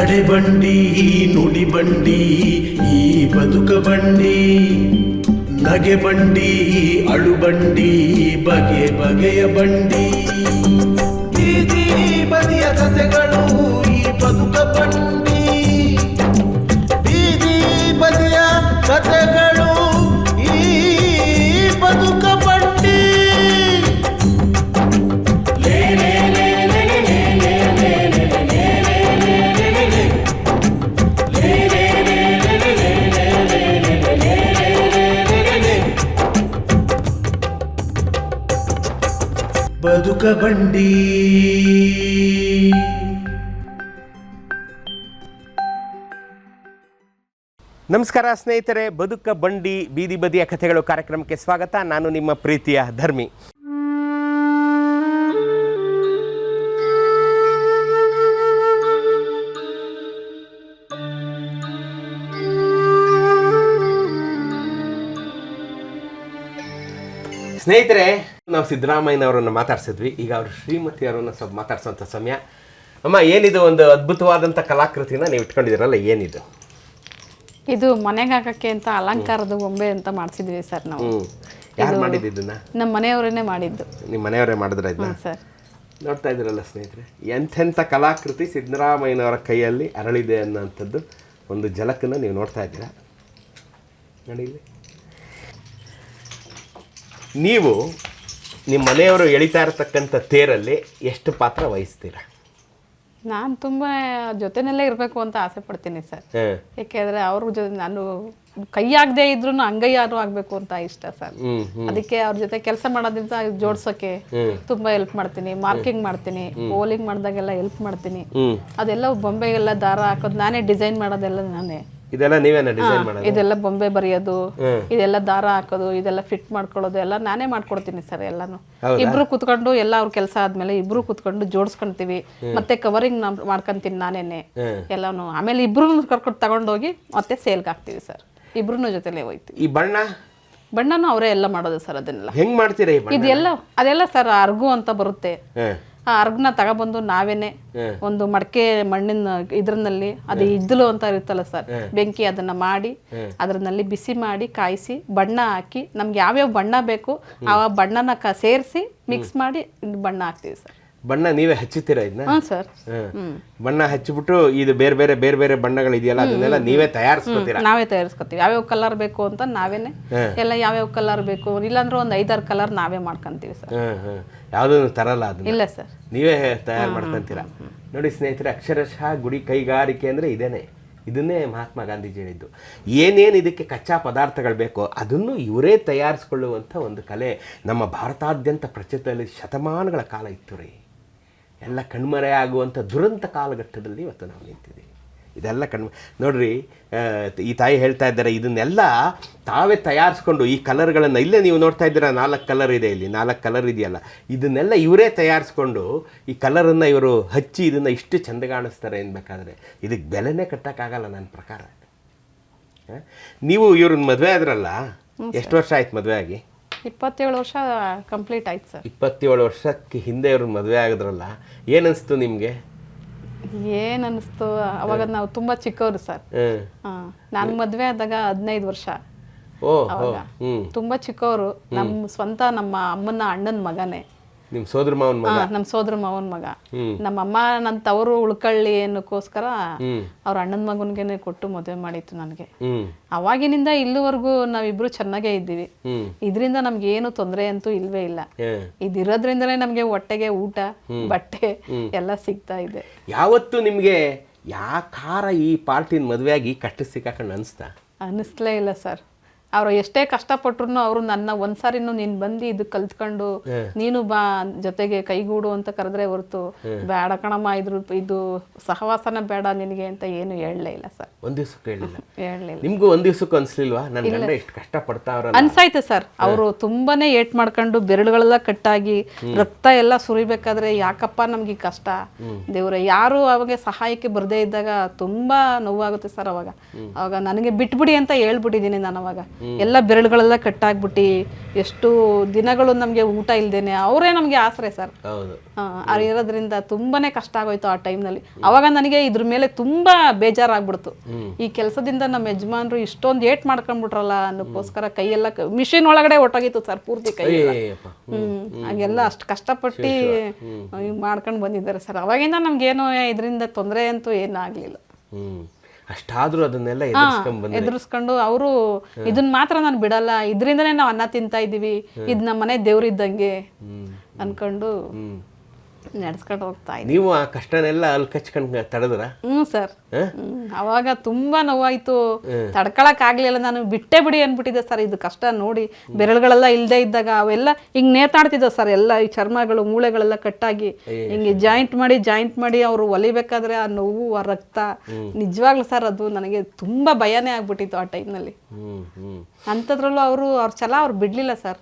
ನಡೆ ಬಂಡಿ ನುಡಿ ಬಂಡಿ ಈ ಬದುಕ ಬಂಡಿ ನಗೆ ಬಂಡಿ ಅಳು ಬಂಡಿ ಬಗೆ ಬಗೆಯ ಬಂಡಿ ಬೀದಿ ಬದಿಯ ಕಥೆಗಳು ಈ ಬದುಕ ಬಂಡಿ ಬೀದಿ ಬದಿಯ ಕಥೆಗಳು ಬದುಕ ಬಂಡಿ ನಮಸ್ಕಾರ ಸ್ನೇಹಿತರೆ, ಬದುಕ ಬಂಡಿ, ಬೀದಿ ಬದಿಯ ಕಥೆಗಳು ಕಾರ್ಯಕ್ರಮಕ್ಕೆ ಸ್ವಾಗತ. ನಾನು ನಿಮ್ಮ ಪ್ರೀತಿಯ ಧರ್ಮಿ. ಸ್ನೇಹಿತರೆ ನಾವು ಸಿದ್ದರಾಮಯ್ಯನವರನ್ನು ಮಾತಾಡ್ಸಿದ್ವಿ. ಈಗ ಅವರು ಶ್ರೀಮತಿ ಅವರನ್ನು ಸ್ವಲ್ಪ ಮಾತಾಡ್ಸೋಂಥ ಸಮಯ. ಅಮ್ಮ ಏನಿದು ಒಂದು ಅದ್ಭುತವಾದಂಥ ಕಲಾಕೃತಿನ ನೀವು ಇಟ್ಕೊಂಡಿದ್ದೀರಲ್ಲ ಏನಿದು? ಇದು ಮನೆಗೆ ಹಾಕಕ್ಕೆ ಅಂತ ಅಲಂಕಾರದ ಗೊಂಬೆ ಅಂತ ಮಾಡಿಸಿದ್ವಿ ಸರ್ ನಾವು. ಯಾರು ಮಾಡಿದ್ದು ಇದನ್ನ? ನಮ್ಮ ಮನೆಯವರನ್ನೇ ಮಾಡಿದ್ದು. ನಿಮ್ಮ ಮನೆಯವರೇ ಮಾಡಿದ್ರೆ ಇದನ್ನ? ಸರ್. ನೋಡ್ತಾ ಇದ್ದೀರಲ್ಲ ಸ್ನೇಹಿತರೆ ಎಂಥೆಂಥ ಕಲಾಕೃತಿ ಸಿದ್ದರಾಮಯ್ಯನವರ ಕೈಯಲ್ಲಿ ಅರಳಿದೆ ಅನ್ನೋಂಥದ್ದು ಒಂದು ಜಲಕನ್ನು ನೀವು ನೋಡ್ತಾ ಇದ್ದೀರಾ? ನೋಡಿ ನೀವು ನಿಮ್ಮ ಮನೆಯವರು ಎಳಿತಾ ಇರತಕ್ಕಂಥ ತೇರಲ್ಲಿ ಎಷ್ಟು ಪಾತ್ರ ವಹಿಸ್ತೀರಾ? ನಾನು ತುಂಬ ಜೊತೆನಲ್ಲೇ ಇರಬೇಕು ಅಂತ ಆಸೆ ಪಡ್ತೀನಿ ಸರ್. ಯಾಕೆಂದ್ರೆ ಯಾಕೆಂದರೆ ಅವ್ರ ಜೊತೆ ನಾನು ಕೈಯಾಗದೇ ಇದ್ರು ಅಂಗೈಯಾರು ಆಗಬೇಕು ಅಂತ ಇಷ್ಟ ಸರ್. ಅದಕ್ಕೆ ಅವ್ರ ಜೊತೆ ಕೆಲಸ ಮಾಡೋದ್ರಿಂದ ಜೋಡ್ಸೋಕೆ ತುಂಬಾ ಹೆಲ್ಪ್ ಮಾಡ್ತೀನಿ. ಮಾರ್ಕಿಂಗ್ ಮಾಡ್ತೀನಿ. ಪೋಲಿಂಗ್ ಮಾಡಿದಾಗೆಲ್ಲ ಹೆಲ್ಪ್ ಮಾಡ್ತೀನಿ. ಅದೆಲ್ಲ ಬೊಂಬೆಗೆಲ್ಲ ದಾರ ಹಾಕೋದು ನಾನೇ ಡಿಸೈನ್ ಮಾಡೋದೆಲ್ಲ ನಾನೇ. ಇದೆಲ್ಲ ನೀವೇನ ಡಿಸೈನ್ ಮಾಡೋದು? ಇದೆಲ್ಲ ಬೊಂಬೆ ಬರೆಯೋದು ಇದೆಲ್ಲ ದಾರ ಹಾಕೋದು ಇದೆಲ್ಲ ಫಿಟ್ ಮಾಡ್ಕೊಳ್ಳೋದು ಎಲ್ಲ ನಾನೇ ಮಾಡ್ಕೊಡ್ತೀನಿ ಸರ್ ಎಲ್ಲಾನು. ಇಬ್ರು ಕುತ್ಕೊಂಡು ಎಲ್ಲ ಅವ್ರ ಕೆಲಸ ಆದ್ಮೇಲೆ ಇಬ್ರು ಕುತ್ಕೊಂಡು ಜೋಡಿಸ್ಕೊಂತೀವಿ. ಮತ್ತೆ ಕವರಿಂಗ್ ಮಾಡ್ಕೊಂತೀನಿ ನಾನೇನೆ. ಎಲ್ಲಾನು. ಆಮೇಲೆ ಇಬ್ರು ಕರ್ಕೊಂಡು ತಗೊಂಡೋಗಿ ಮತ್ತೆ ಸೇಲ್ಗೆ ಹಾಕ್ತೀವಿ ಸರ್. ಇಬ್ರು ಜೊತೆಲೇ ಹೋಯ್ತು. ಈ ಬಣ್ಣ? ಬಣ್ಣನೂ ಅವರೇ ಎಲ್ಲ ಮಾಡೋದು ಸರ್ ಅದನ್ನೆಲ್ಲ. ಹೆಂಗ್ ಮಾಡ್ತೀರಾ ಇದೆಲ್ಲ ಅದೆಲ್ಲ ಸರ್ ಅರ್ಗು ಅಂತ ಬರುತ್ತೆ. ಆ ಅರ್ಗ್ನ ತಗೊಬಂದು ನಾವೇನೆ ಒಂದು ಮಡಕೆ ಮಣ್ಣಿನ ಇದ್ರಲ್ಲಿ ಅದು ಇದ್ದಲು ಅಂತ ಇರುತ್ತಲ್ಲ ಸರ್ ಬೆಂಕಿ ಅದನ್ನ ಮಾಡಿ ಅದ್ರಲ್ಲಿ ಬಿಸಿ ಮಾಡಿ ಕಾಯಿಸಿ ಬಣ್ಣ ಹಾಕಿ ನಮ್ಗೆ ಯಾವ್ಯಾವ ಬಣ್ಣ ಬೇಕು ಆ ಬಣ್ಣನ ಕ ಸೇರಿಸಿ ಮಿಕ್ಸ್ ಮಾಡಿ ಬಣ್ಣ ಹಾಕ್ತೀವಿ ಸರ್. ಬಣ್ಣ ನೀವೇ ಹಚ್ಚುತ್ತೀರಾ ಇದನ್ನ? ಸರ್. ಬಣ್ಣ ಹಚ್ಚಿಬಿಟ್ಟು ಇದು ಬೇರೆ ಬೇರೆ ಬೇರೆ ಬೇರೆ ಬಣ್ಣಗಳು ಇದೆಯಲ್ಲ ಅದನ್ನೆಲ್ಲ ನೀವೇ ತಯಾರಿಸ್ಕೊತೀರಾ? ನಾವೇ ತಯಾರಿಸ್ಕೊತೀವಿ. ಯಾವ್ಯಾವ ಕಲರ್ ಬೇಕು ಅಂತ ನಾವೇನೆ ಎಲ್ಲ ಯಾವ್ಯಾವ ಕಲರ್ ಬೇಕು ಇಲ್ಲಾಂದ್ರೆ ಒಂದು ಐದಾರು ಕಲರ್ ನಾವೇ ಮಾಡ್ಕೊಂತೀವಿ ಸರ್. ಯಾವುದನ್ನು ತರಲ್ಲ ಅದು ಇಲ್ಲ ಸರ್. ನೀವೇ ತಯಾರು ಮಾಡ್ಕೊಂತೀರಾ? ನೋಡಿ ಸ್ನೇಹಿತರೆ ಅಕ್ಷರಶಃ ಗುಡಿ ಕೈಗಾರಿಕೆ ಅಂದ್ರೆ ಇದೇನೆ. ಇದನ್ನೇ ಮಹಾತ್ಮ ಗಾಂಧೀಜಿ ಹೇಳಿದ್ದು ಏನೇನು ಇದಕ್ಕೆ ಕಚ್ಚಾ ಪದಾರ್ಥಗಳು ಬೇಕೋ ಅದನ್ನು ಇವರೇ ತಯಾರಿಸ್ಕೊಳ್ಳುವಂಥ ಒಂದು ಕಲೆ ನಮ್ಮ ಭಾರತಾದ್ಯಂತ ಪ್ರಚಲಿತದಲ್ಲಿ ಶತಮಾನಗಳ ಕಾಲ ಇತ್ತು ರೀ. ಎಲ್ಲ ಕಣ್ಮರೆಯಾಗುವಂಥ ದುರಂತ ಕಾಲಘಟ್ಟದಲ್ಲಿ ಇವತ್ತು ನಾವು ನಿಂತಿದ್ದೀವಿ. ಇದೆಲ್ಲ ಕಣ್ಮ ನೋಡ್ರಿ ಈ ತಾಯಿ ಹೇಳ್ತಾ ಇದ್ದಾರೆ ಇದನ್ನೆಲ್ಲ ತಾವೇ ತಯಾರಿಸ್ಕೊಂಡು ಈ ಕಲರ್ಗಳನ್ನು ಇಲ್ಲೇ ನೀವು ನೋಡ್ತಾ ಇದ್ದೀರಾ ನಾಲ್ಕು ಕಲರ್ ಇದೆ ಇಲ್ಲಿ ನಾಲ್ಕು ಕಲರ್ ಇದೆಯಲ್ಲ ಇದನ್ನೆಲ್ಲ ಇವರೇ ತಯಾರಿಸ್ಕೊಂಡು ಈ ಕಲರನ್ನು ಇವರು ಹಚ್ಚಿ ಇದನ್ನು ಇಷ್ಟು ಚೆಂದ ಕಾಣಿಸ್ತಾರೆ ಅನ್ಬೇಕಾದ್ರೆ ಇದಕ್ಕೆ ಬೆಲೆನೇ ಕಟ್ಟೋಕ್ಕಾಗಲ್ಲ ನನ್ನ ಪ್ರಕಾರ? ನೀವು ಇವ್ರನ್ನ ಮದುವೆ ಆದ್ರಲ್ಲ ಎಷ್ಟು ವರ್ಷ ಆಯ್ತು ಮದುವೆ ಆಗಿ? ಇಪ್ಪತ್ತೇಳು ವರ್ಷ ಕಂಪ್ಲೀಟ್ ಆಯ್ತು ಸರ್. ಇಪ್ಪತ್ತೇಳು ವರ್ಷಕ್ಕೆ ಹಿಂದೆ ಇವ್ರ ಮದುವೆ ಆಗಿದ್ರಲ್ಲ ಏನನ್ನಿಸ್ತು ನಿಮಗೆ? ಏನ್ ಅನಿಸ್ತು ಅವಾಗ ನಾವು ತುಂಬಾ ಚಿಕ್ಕವರು ಸರ್. ನಾನು ಮದ್ವೆ ಆದಾಗ ಹದಿನೈದು ವರ್ಷ. ಓ ಓ ಅವಾಗ. ತುಂಬಾ ಚಿಕ್ಕವರು. ನಮ್ಮ ಸ್ವಂತ ನಮ್ಮ ಅಮ್ಮನ ಅಣ್ಣನ ಮಗನೇ. ನಿಮ್ಮ ಸೋದ್ರ ಮಾವನ ಮಗ? ನಮ್ಮ ಸೋದರ ಮಾವನ ಮಗ. ನಮ್ಮ ಅಮ್ಮ ನನ್ನ ತವರು ಉಳ್ಕಳ್ಳಿ ಅನ್ನೋಕ್ಕೋಸ್ಕರ. ಅವ್ರ ಅಣ್ಣನ ಮಗನಿಗೆ ಕೊಟ್ಟು ಮದುವೆ ಮಾಡಿತ್ತು ನನಗೆ. ಅವಾಗಿನಿಂದ ಇಲ್ಲಿವರೆಗೂ ನಾವಿಬ್ರು ಚೆನ್ನಾಗೇ ಇದ್ದೀವಿ. ಇದರಿಂದ ನಮ್ಗೆ ಏನು ತೊಂದರೆ ಅಂತೂ ಇಲ್ವೇ ಇಲ್ಲ. ಇದಿರೋದ್ರಿಂದನೇ ನಮಗೆ ಹೊಟ್ಟೆಗೆ ಊಟ ಬಟ್ಟೆ ಎಲ್ಲ ಸಿಗ್ತಾ ಇದೆ. ಯಾವತ್ತು ನಿಮಗೆ ಯಾಕಾರ ಈ ಪಾರ್ಟಿನ ಮದುವೆಯಾಗಿ ಕಷ್ಟ ಸಿಕ್ಕಾಕೊಂಡು ಅನಿಸ್ತಾ? ಅನಿಸ್ಲೇ ಇಲ್ಲ ಸರ್. ಅವ್ರು ಎಷ್ಟೇ ಕಷ್ಟಪಟ್ರು ಅವರು ನನ್ನ ಒಂದ್ಸಾರಿನೂ ನೀನ್ ಬಂದು ಇದು ಕಲ್ತ್ಕೊಂಡು ನೀನು ಬಾ ಜೊತೆಗೆ ಕೈಗೂಡು ಅಂತ ಕರೆದ್ರೆ ಹೊರತು ಬೇಡ ಕಣಮ್ಮ ಇದ್ರು ಇದು ಸಹವಾಸನ ಬೇಡ ನಿನಗೆ ಅಂತ ಏನು ಹೇಳಲೇ ಇಲ್ಲ ಸರ್. ಒಂದ್ ದಿವ್ಸಕ್ಕೆ ಹೇಳಿಲ್ಲ. ಹೇಳಲಿಲ್ಲ ನಿಮಗೂ ಒಂದು ದಿವ್ಸಕ್ಕೆ ಅನಿಸ್ಲಿಲ್ವಾ? ನನ್ನ ಗಂಡ ಅನ್ಸಾಯ್ತು ಸರ್. ಅವರು ತುಂಬಾನೇ ಏಟ್ ಮಾಡ್ಕೊಂಡು ಬೆರಳುಗಳೆಲ್ಲ ಕಟ್ಟಾಗಿ ರಕ್ತ ಎಲ್ಲ ಸುರಿಬೇಕಾದ್ರೆ ಯಾಕಪ್ಪ ನಮ್ಗೆ ಕಷ್ಟ? ದೇವ್ರೆ ಯಾರು ಅವಾಗ ಸಹಾಯಕ್ಕೆ ಬರದೇ ಇದ್ದಾಗ ತುಂಬಾ ನೋವಾಗುತ್ತೆ ಸರ್ ಅವಾಗ. ಅವಾಗ ನನಗೆ ಬಿಟ್ಬಿಡಿ ಅಂತ ಹೇಳ್ಬಿಟ್ಟಿದ್ದೀನಿ ನಾನು ಅವಾಗ. ಎಲ್ಲ ಬೆರಳುಗಳೆಲ್ಲ ಕಟ್ಟಾಗ್ಬಿಟ್ಟು ಎಷ್ಟು ದಿನಗಳು ನಮಗೆ ಊಟ ಇಲ್ದೇನೆ ಅವರೇ ನಮಗೆ ಆಸರೆ ಸರ್. ಅವ್ರು ಇರೋದ್ರಿಂದ ತುಂಬಾನೇ ಕಷ್ಟ ಆಗೋಯ್ತು ಆ ಟೈಮ್ನಲ್ಲಿ. ಅವಾಗ ನನಗೆ ಇದ್ರ ಮೇಲೆ ತುಂಬಾ ಬೇಜಾರಾಗ್ಬಿಡ್ತು. ಈ ಕೆಲಸದಿಂದ ನಮ್ಮ ಯಜಮಾನ್ರು ಇಷ್ಟೊಂದು ಏಟ್ ಮಾಡ್ಕೊಂಡ್ಬಿಟ್ರಲ್ಲ ಅನ್ನೋಕ್ಕೋಸ್ಕರ ಕೈಯೆಲ್ಲ ಮಿಷಿನ್ ಒಳಗಡೆ ಒಟ್ಟೋಗಿತ್ತು ಸರ್ ಪೂರ್ತಿ ಕೈ. ಹ್ಮ್ ಹಾಗೆಲ್ಲ ಅಷ್ಟು ಕಷ್ಟಪಟ್ಟು ಮಾಡ್ಕೊಂಡು ಬಂದಿದ್ದಾರೆ ಸರ್. ಅವಾಗಿಂದ ನಮ್ಗೇನು ಇದರಿಂದ ತೊಂದರೆ ಅಂತೂ ಏನೂ ಆಗ್ಲಿಲ್ಲ. ಅಷ್ಟಾದ್ರೂ ಅದನ್ನೆಲ್ಲ ಎದುರಿಸ್ಕೊಂಡ್ ಬಂದ್ರೆ. ಎದುರಿಸ್ಕೊಂಡು ಅವರು ಇದನ್ನ ಮಾತ್ರ ನಾನು ಬಿಡಲ್ಲ ಇದರಿಂದನೇ ನಾವು ಅನ್ನ ತಿಂತಾ ಇದ್ದೀವಿ ಇದು ನಮ್ಮ ಮನೆ ದೇವ್ರಿದ್ದಂಗೆ ಅನ್ಕೊಂಡು ನಡ್ಸ್ಕೊಂಡು ಹೋಗ್ತಾ ಇದ್ದೆ. ನೀವು ಆ ಕಷ್ಟನೆಲ್ಲ ಅಲ್ಲಿ ಕಚ್ಕೊಂಡು ತಡೆದ್ರ? ಹ್ಞೂ ಸರ್. ಅವಾಗ ತುಂಬಾ ನೋವಾಯ್ತು. ತಡ್ಕೊಳಕ್ ಆಗ್ಲಿಲ್ಲ ನಾನು ಬಿಟ್ಟೆ ಬಿಡಿ ಅನ್ಬಿಟ್ಟಿದ್ದೆ ಸರ್ ಇದು ಕಷ್ಟ ನೋಡಿ. ಬೆರಳುಗಳೆಲ್ಲ ಇಲ್ದೆ ಇದ್ದಾಗ ಅವೆಲ್ಲ ಹಿಂಗ್ ನೇತಾಡ್ತಿದ್ದ ಸರ್ ಎಲ್ಲ ಈ ಚರ್ಮಗಳು ಮೂಳೆಗಳೆಲ್ಲ ಕಟ್ಟಾಗಿ. ಹಿಂಗೆ ಜಾಯಿಂಟ್ ಮಾಡಿ ಜಾಯಿಂಟ್ ಮಾಡಿ ಅವರು ಒಲಿಬೇಕಾದ್ರೆ ಆ ನೋವು ಆ ರಕ್ತ. ನಿಜವಾಗ್ಲೂ ಸರ್ ಅದು ನನಗೆ ತುಂಬಾ ಭಯನೇ ಆಗ್ಬಿಟ್ಟಿತ್ತು ಆ ಟೈಮ್ನಲ್ಲಿ ನಲ್ಲಿ. ಅಂತದ್ರಲ್ಲೂ ಅಂಥದ್ರಲ್ಲೂ ಅವರು ಅವ್ರ ಛಲ ಅವ್ರು ಬಿಡ್ಲಿಲ್ಲ ಸರ್.